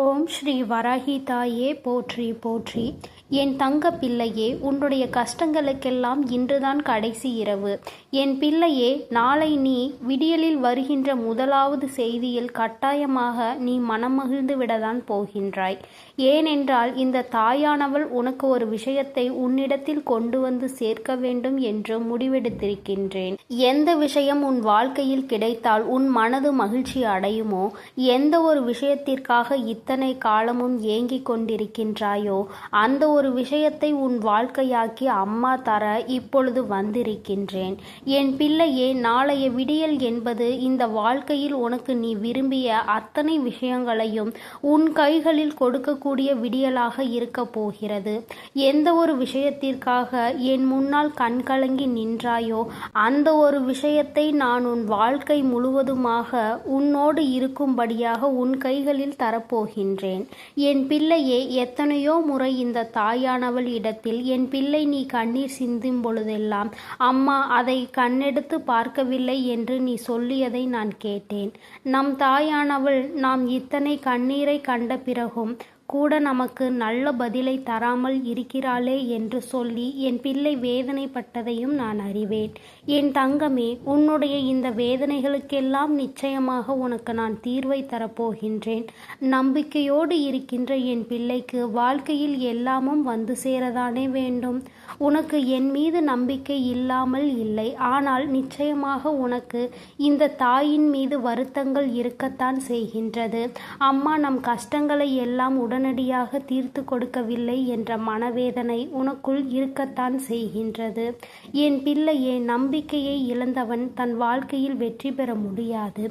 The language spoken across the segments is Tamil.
ஓம் ஸ்ரீ வராகி தாயே போற்றி போற்றி. என் தங்க பிள்ளையே உன்னுடைய கஷ்டங்களுக்கெல்லாம் இன்றுதான் கடைசி இரவு. என் பிள்ளையே நாளை நீ விடியலில் வருகின்ற முதலாவது செய்தியில் கட்டாயமாக நீ மனமகிழ்ந்து விடதான் போகின்றாய். ஏனென்றால் இந்த தாயானவள் உனக்கு ஒரு விஷயத்தை உன்னிடத்தில் கொண்டு வந்து சேர்க்க வேண்டும் என்று முடிவெடுத்திருக்கின்றேன். எந்த விஷயம் உன் வாழ்க்கையில் கிடைத்தால் உன் மனது மகிழ்ச்சி அடையுமோ எந்த ஒரு விஷயத்திற்காக இத்தனை காலமும் ஏங்கிக் கொண்டிருக்கின்றாயோ? அந்த ஒரு விஷயத்தை உன் வாழ்க்கையாக்கி அம்மா தர இப்பொழுது வந்திருக்கின்றேன். என் பிள்ளையே நாளைய விடியல் என்பது இந்த வாழ்க்கையில் உனக்கு நீ விரும்பிய அத்தனை விஷயங்களையும் உன் கைகளில் கொடுக்கக்கூடிய விடியலாக இருக்க போகிறது. எந்த ஒரு விஷயத்திற்காக என் முன்னால் கண்கலங்கி நின்றாயோ அந்த ஒரு விஷயத்தை நான் உன் வாழ்க்கை முழுவதுமாக உன்னோடு இருக்கும்படியாக உன் கைகளில் தரப்போகின்றேன் என் பிள்ளையே எத்தனையோ முறை இந்த தாயானவள் இடத்தில் என் பிள்ளை நீ கண்ணீர் சிந்தும் பொழுதெல்லாம் அம்மா அதை கண்ணெடுத்து பார்க்கவில்லை என்று நீ சொல்லியதை நான் கேட்டேன். நம் தாயானவள் நாம் இத்தனை கண்ணீரை கண்ட பிறகும் கூட நமக்கு நல்ல பதிலை தராமல் இருக்கிறாளே என்று சொல்லி என் பிள்ளை வேதனைப்பட்டதையும் நான் அறிவேன். என் தங்கமே உன்னுடைய இந்த வேதனைகளுக்கெல்லாம் நிச்சயமாக உனக்கு நான் தீர்வை தரப்போகின்றேன். நம்பிக்கையோடு இருக்கின்ற என் பிள்ளைக்கு வாழ்க்கையில் எல்லாமும் வந்து சேரதானே வேண்டும். உனக்கு என் மீது நம்பிக்கை இல்லாமல் இல்லை. ஆனால் நிச்சயமாக உனக்கு இந்த தாயின் மீது வருத்தங்கள் இருக்கத்தான் செய்கின்றது. அம்மா நம் கஷ்டங்களை எல்லாம் உடனடியாக தீர்த்து கொடுக்கவில்லை என்ற மனவேதனை உனக்குள் இருக்கத்தான் செய்கின்றது. என் பிள்ளையே நம்பிக்கையை இழந்தவன் தன் வாழ்க்கையில் வெற்றி பெற முடியாது.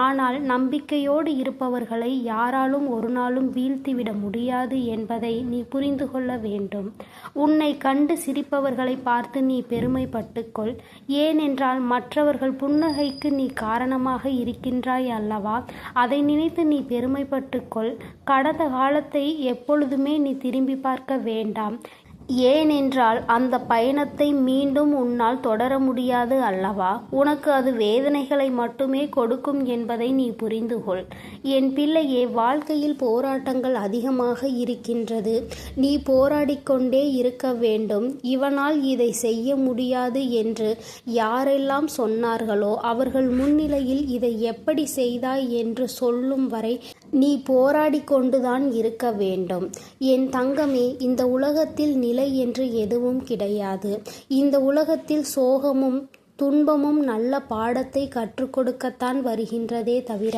ஆனால் நம்பிக்கையோடு இருப்பவர்களை யாராலும் ஒரு நாளும் வீழ்த்திவிட முடியாது என்பதை நீ புரிந்து கொள்ள வேண்டும். உன்னை கண்டு சிரிப்பவர்களை பார்த்து நீ பெருமைப்பட்டுக்கொள் ஏனென்றால் மற்றவர்கள் புன்னகைக்கு நீ காரணமாக இருக்கின்றாய் அல்லவா? அதை நினைத்து நீ பெருமைப்பட்டுக்கொள் கடந்த காலத்தை எப்பொழுதுமே நீ திரும்பி பார்க்க வேண்டாம். ஏனென்றால் அந்த பயணத்தை மீண்டும் உன்னால் தொடர முடியாது அல்லவா? உனக்கு அது வேதனைகளை மட்டுமே கொடுக்கும் என்பதை நீ புரிந்து கொள் என் பிள்ளையே வாழ்க்கையில் போராட்டங்கள் அதிகமாக இருக்கின்றது. நீ போராடிக்கொண்டே இருக்க வேண்டும். இவனால் இதை செய்ய முடியாது என்று யாரெல்லாம் சொன்னார்களோ அவர்கள் முன்னிலையில் இதை எப்படி செய்தாய் என்று சொல்லும் வரை நீ போராடி கொண்டுதான் இருக்க வேண்டும். என் தங்கமே இந்த உலகத்தில் நிலை என்று எதுவும் கிடையாது. இந்த உலகத்தில் சோகமும் துன்பமும் நல்ல பாடத்தை கற்றுக் கொடுக்கத்தான் வருகின்றதே தவிர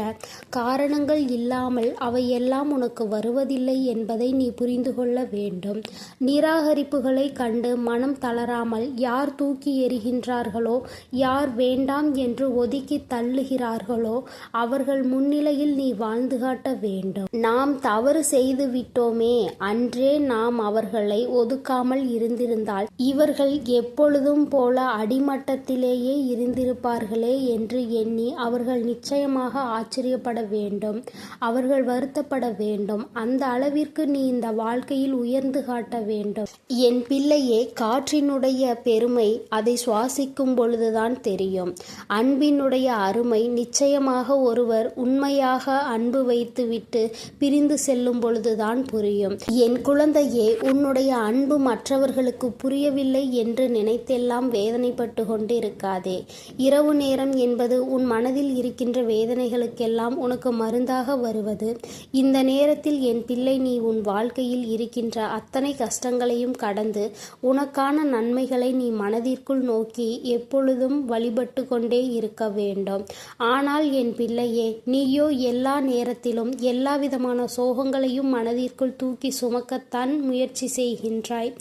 காரணங்கள் இல்லாமல் அவையெல்லாம் உனக்கு வருவதில்லை என்பதை நீ புரிந்து கொள்ள வேண்டும். நிராகரிப்புகளை கண்டு மனம் தளராமல் யார் தூக்கி எறிகின்றார்களோ யார் வேண்டாம் என்று ஒதுக்கி தள்ளுகிறார்களோ அவர்கள் முன்னிலையில் நீ வாழ்ந்து காட்ட வேண்டும். நாம் தவறு செய்து விட்டோமே அன்றே நாம் அவர்களை ஒதுக்காமல் இருந்திருந்தால் இவர்கள் எப்பொழுதும் போல அடிமட்டத்திலே வீட்டிலேயே இருந்திருப்பார்களே என்று எண்ணி அவர்கள் நிச்சயமாக ஆச்சரியப்பட வேண்டும். அவர்கள் வருத்தப்பட வேண்டும். அந்த அளவிற்கு நீ இந்த வாழ்க்கையில் உயர்ந்து காட்ட வேண்டும். என் பிள்ளையே காற்றினுடைய பெருமை அதை சுவாசிக்கும் பொழுதுதான் தெரியும். அன்பினுடைய அருமை நிச்சயமாக ஒருவர் உண்மையாக அன்பு வைத்துவிட்டு பிரிந்து செல்லும் பொழுதுதான் புரியும். என் குழந்தையே உன்னுடைய அன்பு மற்றவர்களுக்கு புரியவில்லை என்று நினைத்தெல்லாம் வேதனைப்பட்டு கொண்டிருக்க இருக்காதே. இரவு நேரம் என்பது உன் மனதில் இருக்கின்ற வேதனைகளுக்கெல்லாம் உனக்கு மருந்தாக வருவது. இந்த நேரத்தில் என் பிள்ளை நீ உன் வாழ்க்கையில் இருக்கின்ற அத்தனை கஷ்டங்களையும் கடந்து உனக்கான நன்மைகளை நீ மனதிற்குள் நோக்கி எப்பொழுதும் வழிபட்டு கொண்டே இருக்க வேண்டும். ஆனால் என் பிள்ளையே நீயோ எல்லா நேரத்திலும் எல்லா விதமான சோகங்களையும் மனதிற்குள் தூக்கி சுமக்கத்தான் முயற்சி செய்கின்றாய்.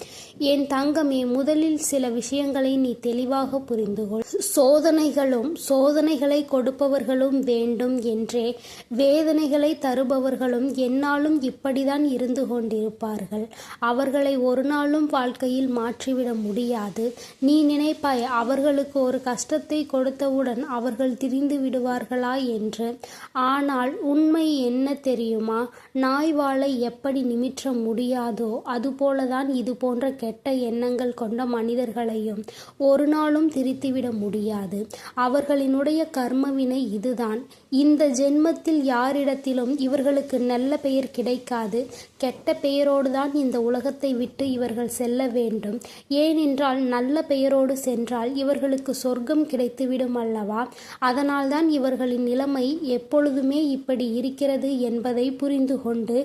என் தங்கமே முதலில் சில விஷயங்களை நீ தெளிவாக புரிந்து கொள் சோதனைகளும் சோதனைகளை கொடுப்பவர்களும் வேண்டும் என்றே வேதனைகளை தருபவர்களும் என்னாலும் இப்படிதான் இருந்து கொண்டிருப்பார்கள். அவர்களை ஒரு நாளும் வாழ்க்கையில் மாற்றிவிட முடியாது. நீ நினைப்பாய் அவர்களுக்கு ஒரு கஷ்டத்தை கொடுத்தவுடன் அவர்கள் திரிந்து விடுவார்களா என்று. ஆனால் உண்மை என்ன தெரியுமா? நாய் வாழை எப்படி நிமிற்ற முடியாதோ அதுபோலதான் இது போன்ற கெட்ட எண்ணங்கள் கொண்ட மனிதர்களையும் ஒரு நாளும் திரித்து மாற்றிவிட முடியாது. அவர்களினுடைய கர்மவினை இதுதான். இந்த ஜென்மத்தில் யாரிடத்திலும் இவர்களுக்கு நல்ல பெயர் கிடைக்காது. கெட்ட பெயரோடு தான் இந்த உலகத்தை விட்டு இவர்கள் செல்ல வேண்டும். ஏனென்றால் நல்ல பெயரோடு சென்றால் இவர்களுக்கு சொர்க்கம் கிடைத்துவிடும் அல்லவா? அதனால்தான் இவர்களின் நிலைமை எப்பொழுதுமே இப்படி இருக்கிறது என்பதை புரிந்து கொண்டு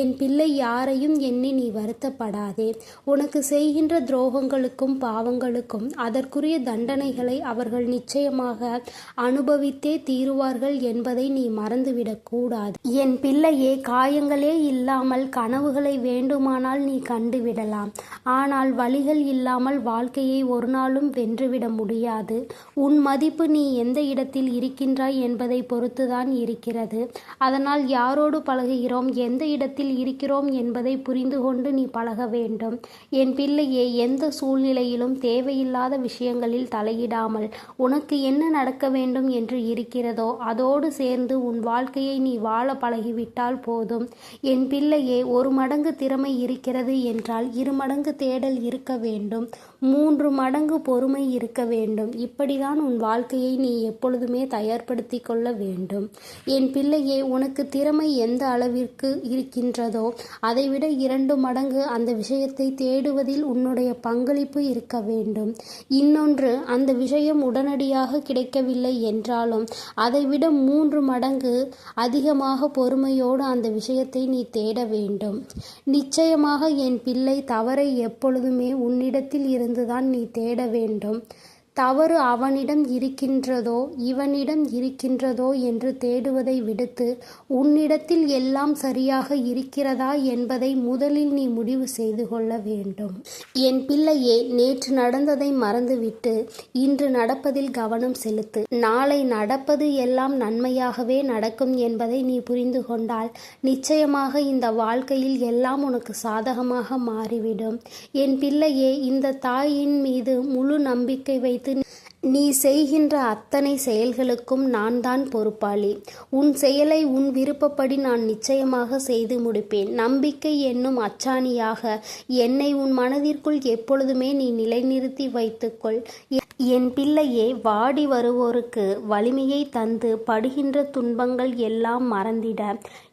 என் பிள்ளை யாரையும் எண்ணி நீ வருத்தப்படாதே. உனக்கு செய்கின்ற துரோகங்களுக்கும் பாவங்களுக்கும் அதற்குரிய தண்டனைகளை அவர்கள் நிச்சயமாக அனுபவித்தே தீருவார்கள் என்பதை நீ மறந்துவிடக்கூடாது என் பிள்ளையே காயங்களே இல்லாமல் கனவுகளை வேண்டுமானால் நீ கண்டுவிடலாம். ஆனால் வழிகள் இல்லாமல் வாழ்க்கையை ஒரு நாளும் வென்றுவிட முடியாது. உன் மதிப்பு நீ எந்த இடத்தில் இருக்கின்றாய் என்பதை பொறுத்துதான் இருக்கிறது. அதனால் யாரோடு பழகுகிறோம் எந்த இடத்தில் இருக்கிறோம் என்பதை புரிந்து கொண்டு நீ பழக வேண்டும். என் பிள்ளையே எந்த சூழ்நிலையிலும் தேவையில்லாத விஷயங்களில் தலையிடாமல் உனக்கு என்ன நடக்க வேண்டும் என்று இருக்கிறதோ அதோடு சேர்ந்து உன் வாழ்க்கையை நீ வாழ பழகிவிட்டால் போதும். என் பிள்ளையே ஒரு மடங்கு திறமை இருக்கிறது என்றால் இரு மடங்கு தேடல் இருக்க வேண்டும். மூன்று மடங்கு பொறுமை இருக்க வேண்டும். இப்படிதான் உன் வாழ்க்கையை நீ எப்பொழுதுமே தயார்படுத்தி கொள்ள வேண்டும். என் பிள்ளையே உனக்கு திறமை எந்த அளவிற்கு இருக்கின்றதோ அதைவிட இரண்டு மடங்கு அந்த விஷயத்தை தேடுவதில் உன்னுடைய பங்களிப்பு இருக்க வேண்டும். இன்னொன்று அந்த விஷயம் உடனடியாக கிடைக்கவில்லை என்றாலும் அதைவிட மூன்று மடங்கு அதிகமாக பொறுமையோடு அந்த விஷயத்தை நீ தேட வேண்டும். நிச்சயமாக என் பிள்ளை தவறை எப்பொழுதுமே உன்னிடத்தில் இருந்துதான் நீ தேட வேண்டும். தவறு அவனிடம் இருக்கின்றதோ இவனிடம் இருக்கின்றதோ என்று தேடுவதை விடுத்து உன்னிடத்தில் எல்லாம் சரியாக இருக்கிறதா என்பதை முதலில் நீ முடிவு செய்து கொள்ள வேண்டும். என் பிள்ளையே நேற்று நடந்ததை மறந்துவிட்டு இன்று நடப்பதில் கவனம் செலுத்து. நாளை நடப்பது எல்லாம் நன்மையாகவே நடக்கும் என்பதை நீ புரிந்து கொண்டால் நிச்சயமாக இந்த வாழ்க்கையில் எல்லாம் உனக்கு சாதகமாக மாறிவிடும். என் பிள்ளையே இந்த தாயின் மீது முழு நம்பிக்கை வைத்து நீ செய்கின்ற அத்தனை செயல்களுக்கும் நான் தான் பொறுப்பாளி. உன் செயலை உன் விருப்பப்படி நான் நிச்சயமாக செய்து முடிப்பேன். நம்பிக்கை என்னும் அச்சாணியாக என்னை உன் மனதிற்குள் எப்பொழுதுமே நீ நிலைநிறுத்தி வைத்துக்கொள். என் பிள்ளையே வாடி வருவோருக்கு வலிமையை தந்து படுகின்ற துன்பங்கள் எல்லாம் மறந்திட.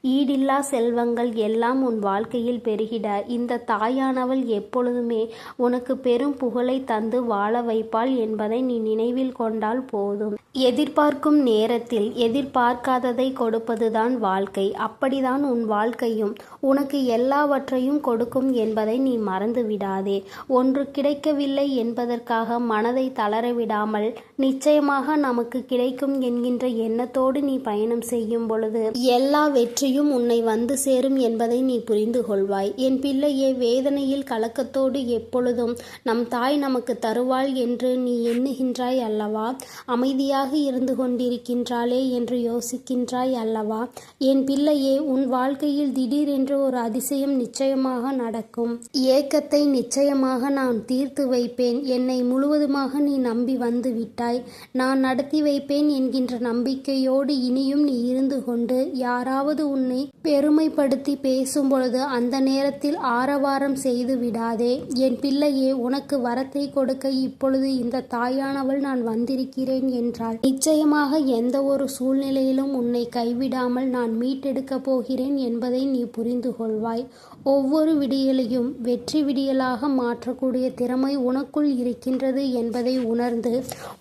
ஈடில்லா செல்வங்கள் எல்லாம் உன் வாழ்க்கையில் பெருகிட. இந்த தாயானவள் எப்பொழுதுமே உனக்கு பெரும் புகழை தந்து வாழ வைப்பாள் என்பதை நீ நினைவில் கொண்டால் போதும். எதிர்பார்க்கும் நேரத்தில் எதிர்பார்க்காததை கொடுப்பதுதான் வாழ்க்கை. அப்படிதான் உன் வாழ்க்கையும் உனக்கு எல்லாவற்றையும் கொடுக்கும் என்பதை நீ மறந்து விடாதே ஒன்று கிடைக்கவில்லை என்பதற்காக மனதை தளர விடாமல் நிச்சயமாக நமக்கு கிடைக்கும் என்கின்ற எண்ணத்தோடு நீ பயணம் செய்யும் பொழுது எல்லா வெற்றியும் உன்னை வந்து சேரும் என்பதை நீ புரிந்து கொள்வாய். என் பிள்ளையே வேதனையில் கலக்கத்தோடு எப்பொழுதும் நம் தாய் நமக்கு தருவாள் என்று நீ எண்ணுகின்றாய் அல்லவா? அமைதியாக இருந்து கொண்டிருக்கின்றாளே என்று யோசிக்கின்றாய் அல்லவா? என் பிள்ளையே உன் வாழ்க்கையில் திடீரென்று ஒரு அதிசயம் நிச்சயமாக நடக்கும். ஏக்கத்தை நிச்சயமாக நான் தீர்த்து வைப்பேன். என்னை முழுவதுமாக நீ நம்பி வந்து விட்டாய். நான் நடத்தி வைப்பேன் என்கின்ற நம்பிக்கையோடு இனியும் நீ இருந்து கொண்டு யாராவது உன்னை பெருமைப்படுத்தி பேசும் பொழுது அந்த நேரத்தில் ஆரவாரம் செய்து விடாதே. என் பிள்ளையே உனக்கு வரத்தை கொடுக்க இப்பொழுது இந்த தாயானவள் நான் வந்திருக்கிறேன் என்றாள். நிச்சயமாக எந்த ஒரு சூழ்நிலையிலும் உன்னை கைவிடாமல் நான் மீட்டெடுக்கப் போகிறேன் என்பதை நீ புரிந்து கொள்வாய். ஒவ்வொரு விடியலையும் வெற்றி விடியலாக மாற்றக்கூடிய திறமை உனக்குள் இருக்கின்றது என்பதை உணர்ந்து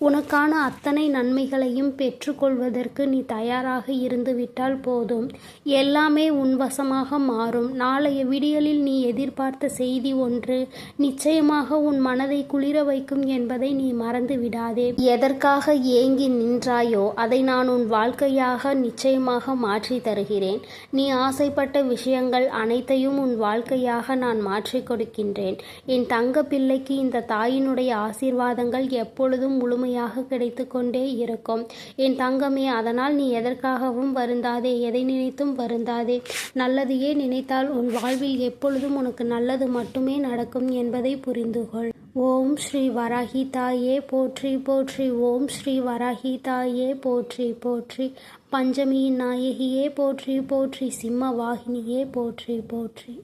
உனக்கான அத்தனை நன்மைகளையும் பெற்றுக்கொள்வதற்கு நீ தயாராக இருந்துவிட்டால் போதும். எல்லாமே உன்வசமாக மாறும். நாளைய விடியலில் நீ எதிர்பார்த்த செய்தி ஒன்று நிச்சயமாக உன் மனதை குளிர வைக்கும் என்பதை நீ மறந்து விடாதே. எதற்காக ஏங்கி நின்றாயோ அதை நான் உன் வாழ்க்கையாக நிச்சயமாக மாற்றி தருகிறேன். நீ ஆசைப்பட்ட விஷயங்கள் அனைத்தையும் உன் வாழ்க்கையாக நான் மாற்றிக் கொடுக்கின்றேன். என் தங்க பிள்ளைக்கு இந்த தாயினுடைய ஆசீர்வாதங்கள் எப்பொழுதும் முழுமையாக கிடைத்து கொண்டே இருக்கும். என் தங்கமே அதனால் நீ எதற்காகவும் வருந்தாதே எதை நினைத்தும் வருந்தாதே. நல்லதையே நினைத்தால் உன் வாழ்வில் எப்பொழுதும் உனக்கு நல்லது மட்டுமே நடக்கும் என்பதை புரிந்துகொள். ஓம் ஸ்ரீ வராகி தாயே போற்றி போற்றி. ஓம் ஸ்ரீ வராகி தாயே போற்றி போற்றி. பஞ்சமியின் நாயகியே போற்றி போற்றி. சிம்ம வாகினியே போற்றி போற்றி.